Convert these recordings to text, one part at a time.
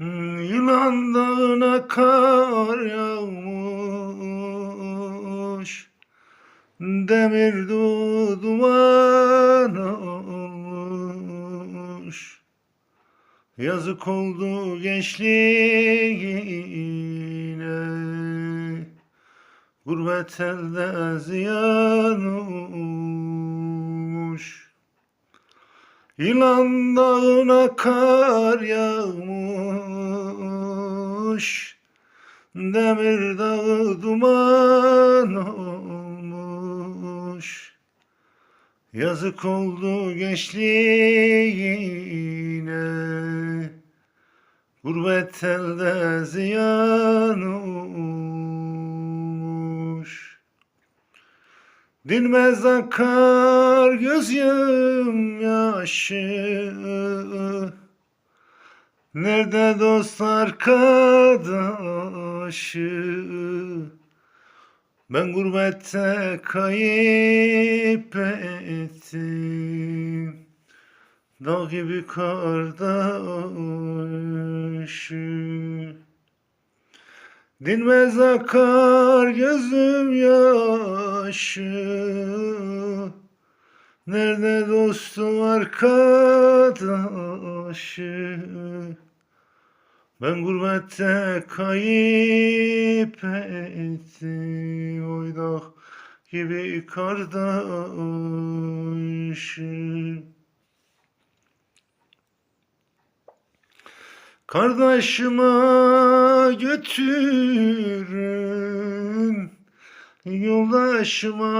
Yılan dağına kar yağmış Demir du- duman olmuş. Yazık oldu gençliğine Gurbet elde ziyan Yılan dağına kar yağmış Demir dağı duman olmuş. Yazık oldu gençliğine Gurbet elde ziyan olmuş Dinmez akar gözüm yaşı. Nerede dost arkadaşı Ben gurbette kayıp ettim. Dağ gibi kardeşi. Dinmez akar gözüm yaşı Nerede dostum arkadaşı? Ben gurbette kayıp ettim. Oy dağ gibi kardeşim. Kardeşime götürün Yoldaşıma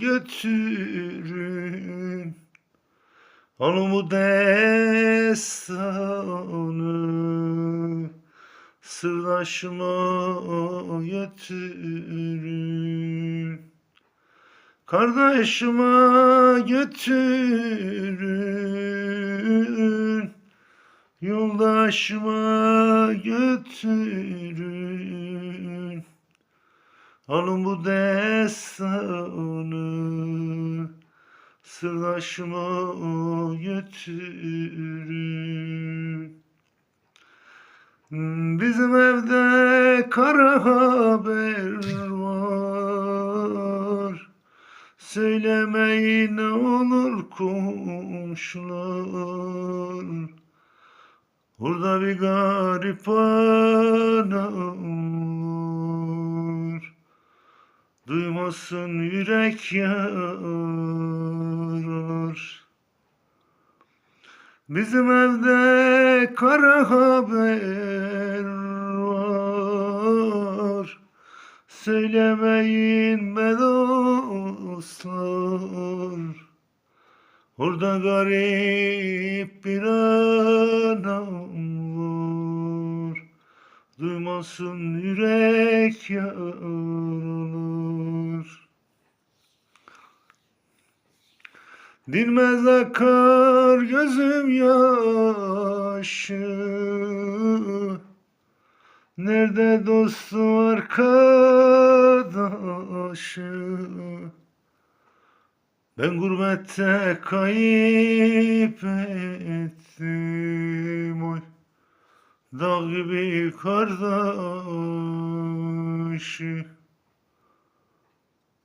götürün. Anımı destanı. Sırdaşıma götürün. Kardeşime götürün. Yoldaşıma götürün Alın bu destanı Sırdaşıma götürün Bizim evde kara haber var. Söylemeyin ne olur komşular. Burada bir garip anam Duymasın yürek yarar Bizim evde kara haber var. Söylemeyin be dostlar Orada garip bir anam var Duymasın yürek yaralar Dinmez akar gözüm yaşı. Nerede dostu arkadaşı Ben gurbette kayıp ettim oy Dağ gibi kardeşi